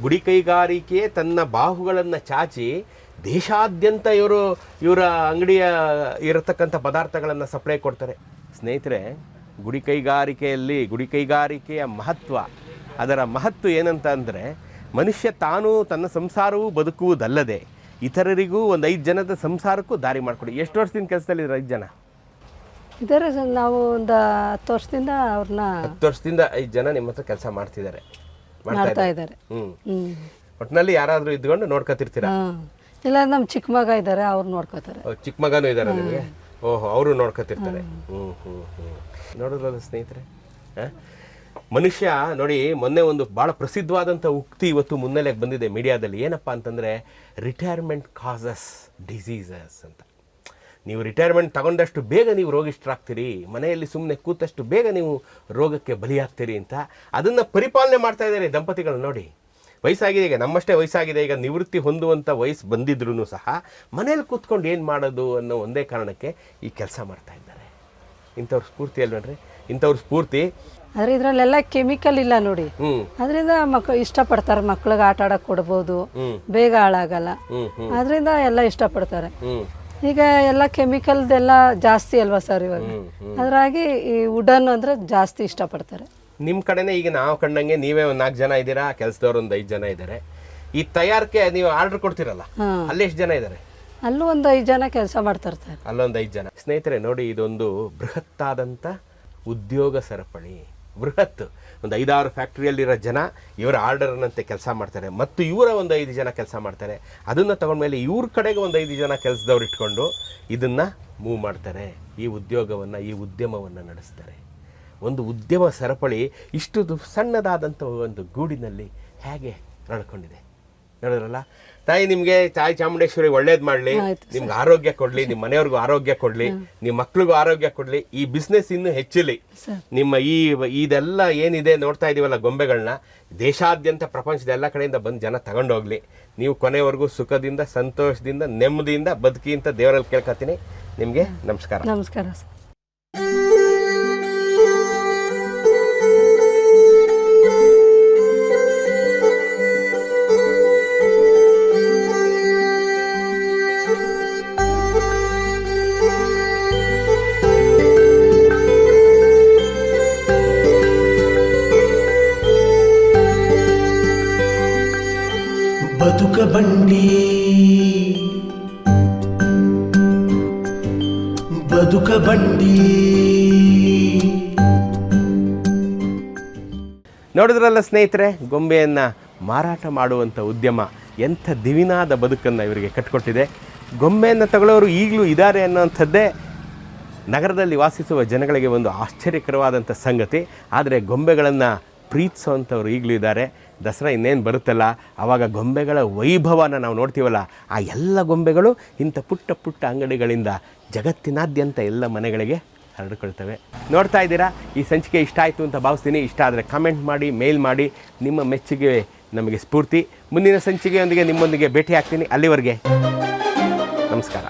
ಗುಡಿ ಕೈಗಾರಿಕೆ ತನ್ನ ಬಾಹುಗಳನ್ನು ಚಾಚಿ ದೇಶಾದ್ಯಂತ ಇವರು ಇವರ ಅಂಗಡಿಯ ಇರತಕ್ಕಂಥ ಪದಾರ್ಥಗಳನ್ನು ಸಪ್ಲೈ ಕೊಡ್ತಾರೆ. ಸ್ನೇಹಿತರೆ ಗುಡಿ ಕೈಗಾರಿಕೆಯಲ್ಲಿ ಗುಡಿ ಕೈಗಾರಿಕೆಯ ಮಹತ್ವ ಅದರ ಮಹತ್ವ ಏನಂತ ಅಂದರೆ ಮನುಷ್ಯ ತಾನು ತನ್ನ ಸಂಸಾರವೂ ಬದುಕುವುದಲ್ಲದೆ ಇತರರಿಗೂ ಒಂದು ಐದು ಜನದ ಸಂಸಾರಕ್ಕೂ ದಾರಿ ಮಾಡಿಕೊಡಿ. ಎಷ್ಟು ವರ್ಷದಿಂದ ಕೆಲಸದಲ್ಲಿ ಐದು ಜನ? ಇದರ ಸರ್ ನಾವು ಒಂದು ಹತ್ತು ವರ್ಷದಿಂದ ಅವ್ರನ್ನ ಹತ್ತು ವರ್ಷದಿಂದ ಐದು ಜನ ನಿಮ್ಮ ಹತ್ರ ಕೆಲಸ ಮಾಡ್ತಿದ್ದಾರೆ. ಮಾಡ್ತಾ ಇದ್ದಾರೆ. ಹ್ಞೂ ಒಟ್ಟಿನಲ್ಲಿ ಯಾರಾದರೂ ಇದ್ಕೊಂಡು ನೋಡ್ಕೊತಿರ್ತೀರಾ? ಇಲ್ಲ ನಮ್ಮ ಚಿಕ್ಕ ಮಗ ಇದ್ದಾರೆ ಅವ್ರು ನೋಡ್ಕೋತಾರೆ. ಚಿಕ್ಕ ಮಗನೂ ಇದ್ದಾರೆ ನಿಮಗೆ? ಓಹೋ ಅವರು ನೋಡ್ಕೊತಿರ್ತಾರೆ. ಹ್ಞೂ ಹ್ಞೂ ಹ್ಞೂ ನೋಡಿದ್ರಲ್ಲ ಸ್ನೇಹಿತರೆ? ಆ? ಮನುಷ್ಯ ನೋಡಿ, ಮೊನ್ನೆ ಒಂದು ಭಾಳ ಪ್ರಸಿದ್ಧವಾದಂಥ ಉಕ್ತಿ ಇವತ್ತು ಮುನ್ನೆಲೆಗೆ ಬಂದಿದೆ ಮೀಡಿಯಾದಲ್ಲಿ. ಏನಪ್ಪ ಅಂತಂದರೆ ರಿಟೈರ್ಮೆಂಟ್ ಕಾಸಸ್ ಡಿಸೀಸಸ್ ಅಂತ. ನೀವು ರಿಟೈರ್ಮೆಂಟ್ ತಗೊಂಡಷ್ಟು ಬೇಗ ನೀವು ರೋಗಿಷ್ಟರಾಗ್ತೀರಿ, ಮನೆಯಲ್ಲಿ ಸುಮ್ಮನೆ ಕೂತಷ್ಟು ಬೇಗ ನೀವು ರೋಗಕ್ಕೆ ಬಲಿಯಾಗ್ತೀರಿ ಅಂತ. ಅದನ್ನು ಪರಿಪಾಲನೆ ಮಾಡ್ತಾ ಇದ್ದಾರೆ ದಂಪತಿಗಳು ನೋಡಿ. ವಯಸ್ಸಾಗಿದೆ ಈಗ, ನಮ್ಮಷ್ಟೇ ವಯಸ್ಸಾಗಿದೆ. ಈಗ ನಿವೃತ್ತಿ ಹೊಂದುವಂಥ ವಯಸ್ಸು ಬಂದಿದ್ರೂ ಸಹ ಮನೇಲಿ ಕೂತ್ಕೊಂಡು ಏನು ಮಾಡೋದು ಅನ್ನೋ ಒಂದೇ ಕಾರಣಕ್ಕೆ ಈ ಕೆಲಸ ಮಾಡ್ತಾ ಇದ್ದಾರೆ. ಇಂಥವ್ರ ಸ್ಫೂರ್ತಿ ನೋಡ್ರಿ ಇಂಥವ್ರ ಸ್ಫೂರ್ತಿ ಆದರೆ ಇದ್ರಲ್ಲೆಲ್ಲ ಕೆಮಿಕಲ್ ಇಲ್ಲ ನೋಡಿ. ಅದರಿಂದ ಮಕ್ಕಳು ಇಷ್ಟಪಡ್ತಾರೆ ಮಕ್ಳಿಗೆ ಆಟ ಆಡಕ್ಕೆ ಕೊಡ್ಬೋದು ಬೇಗ ಹಾಳಾಗಲ್ಲ. ಅದರಿಂದ ಎಲ್ಲ ಇಷ್ಟಪಡ್ತಾರೆ. ಪಡ್ತಾರೆ ಈಗ ಎಲ್ಲ ಕೆಮಿಕಲ್ದೆಲ್ಲ ಜಾಸ್ತಿ ಅಲ್ವಾ ಸರ್ ಇವಾಗ? ಅದ್ರಾಗಿ ಈ ವುಡನ್ ಅಂದ್ರೆ ಜಾಸ್ತಿ ಇಷ್ಟಪಡ್ತಾರೆ. ನಿಮ್ಮ ಕಡೆನೇ ಈಗ ನಾವು ಕಂಡಂಗೆ ನೀವೇ ಒಂದ್ ನಾಲ್ಕು ಜನ ಇದ್ದೀರಾ ಕೆಲಸದವ್ರು ಒಂದು ಐದು ಜನ ಇದ್ದಾರೆ. ಈ ತಯಾರಿಕೆ ನೀವು ಆರ್ಡರ್ ಕೊಡ್ತೀರಲ್ಲ ಅಲ್ಲಿ ಎಷ್ಟು ಜನ ಇದ್ದಾರೆ? ಅಲ್ಲೂ ಒಂದು ಐದು ಜನ ಕೆಲಸ ಮಾಡ್ತಾರೆ ಸರ್. ಅಲ್ಲೊಂದು ಐದು ಜನ. ಸ್ನೇಹಿತರೆ ನೋಡಿ ಇದೊಂದು ಬೃಹತ್ತಾದಂಥ ಉದ್ಯೋಗ ಸರಪಳಿ. ಬೃಹತ್. ಒಂದು ಐದಾರು ಫ್ಯಾಕ್ಟ್ರಿಯಲ್ಲಿರೋ ಜನ ಇವರ ಆರ್ಡರ್ನಂತೆ ಕೆಲಸ ಮಾಡ್ತಾರೆ. ಮತ್ತು ಇವರ ಒಂದು ಐದು ಜನ ಕೆಲಸ ಮಾಡ್ತಾರೆ. ಅದನ್ನು ತಗೊಂಡ್ಮೇಲೆ ಇವ್ರ ಕಡೆಗೆ ಒಂದು ಐದು ಜನ ಕೆಲಸದವ್ರು ಇಟ್ಕೊಂಡು ಇದನ್ನು ಮೂವ್ ಮಾಡ್ತಾರೆ. ಈ ಉದ್ಯೋಗವನ್ನು, ಈ ಉದ್ಯಮವನ್ನು ನಡೆಸ್ತಾರೆ. ಒಂದು ಉದ್ಯಮ ಸರಪಳಿ ಇಷ್ಟು ಸಣ್ಣದಾದಂಥ ಒಂದು ಗೂಡಿನಲ್ಲಿ ಹೇಗೆ ನಡ್ಕೊಂಡಿದೆ? ನೋಡಿದ್ರಲ್ಲ? ತಾಯಿ ನಿಮಗೆ ತಾಯಿ ಚಾಮುಂಡೇಶ್ವರಿ ಒಳ್ಳೇದು ಮಾಡ್ಲಿ ನಿಮ್ಗೆ ಆರೋಗ್ಯ ಕೊಡಲಿ ನಿಮ್ಮ ಮನೆಯವ್ರಿಗೂ ಆರೋಗ್ಯ ಕೊಡಲಿ ನಿಮ್ಮ ಮಕ್ಳಿಗೂ ಆರೋಗ್ಯ ಕೊಡಲಿ ಈ ಬಿಸ್ನೆಸ್ ಇನ್ನೂ ಹೆಚ್ಚಲಿ. ನಿಮ್ಮ ಈ ಇದೆಲ್ಲ ಏನಿದೆ ನೋಡ್ತಾ ಇದೀವಲ್ಲ ಗೊಂಬೆಗಳನ್ನ ದೇಶಾದ್ಯಂತ ಪ್ರಪಂಚದ ಎಲ್ಲ ಕಡೆಯಿಂದ ಬಂದು ಜನ ತಗೊಂಡೋಗ್ಲಿ. ನೀವು ಕೊನೆವರೆಗೂ ಸುಖದಿಂದ ಸಂತೋಷದಿಂದ ನೆಮ್ಮದಿಯಿಂದ ಬದುಕಿ ಅಂತ ದೇವರಲ್ಲಿ ಕೇಳ್ಕೊತೀನಿ ನಿಮಗೆ ನಮಸ್ಕಾರ. ನಮಸ್ಕಾರ ಬಂಡಿ ಬದುಕ ಬಂಡಿ ನೋಡಿದ್ರಲ್ಲ ಸ್ನೇಹಿತರೆ, ಗೊಂಬೆಯನ್ನು ಮಾರಾಟ ಮಾಡುವಂಥ ಉದ್ಯಮ ಎಂಥ ದಿವಿನಾದ ಬದುಕನ್ನು ಇವರಿಗೆ ಕಟ್ಕೊಟ್ಟಿದೆ. ಗೊಂಬೆಯನ್ನು ತಗೊಳ್ಳೋರು ಈಗಲೂ ಇದ್ದಾರೆ ಅನ್ನೋಂಥದ್ದೇ ನಗರದಲ್ಲಿ ವಾಸಿಸುವ ಜನಗಳಿಗೆ ಒಂದು ಆಶ್ಚರ್ಯಕರವಾದಂಥ ಸಂಗತಿ. ಆದರೆ ಗೊಂಬೆಗಳನ್ನು ಪ್ರೀತಿಸುವಂಥವ್ರು ಈಗಲೂ ಇದ್ದಾರೆ. ದಸರಾ ಇನ್ನೇನು ಬರುತ್ತಲ್ಲ? ಆವಾಗ ಗೊಂಬೆಗಳ ವೈಭವನ ನಾವು ನೋಡ್ತೀವಲ್ಲ, ಆ ಎಲ್ಲ ಗೊಂಬೆಗಳು ಇಂಥ ಪುಟ್ಟ ಪುಟ್ಟ ಅಂಗಡಿಗಳಿಂದ ಜಗತ್ತಿನಾದ್ಯಂತ ಎಲ್ಲ ಮನೆಗಳಿಗೆ ಹರಡ್ಕೊಳ್ತವೆ. ನೋಡ್ತಾ ಇದ್ದೀರಾ? ಈ ಸಂಚಿಕೆ ಇಷ್ಟ ಆಯಿತು ಅಂತ ಭಾವಿಸ್ತೀನಿ. ಇಷ್ಟ ಆದರೆ ಕಮೆಂಟ್ ಮಾಡಿ, ಮೇಲ್ ಮಾಡಿ. ನಿಮ್ಮ ಮೆಚ್ಚುಗೆ ನಮಗೆ ಸ್ಫೂರ್ತಿ. ಮುಂದಿನ ಸಂಚಿಕೆಯೊಂದಿಗೆ ನಿಮ್ಮೊಂದಿಗೆ ಭೇಟಿ ಆಗ್ತೀನಿ ಅಲ್ಲಿವರೆಗೆ ನಮಸ್ಕಾರ.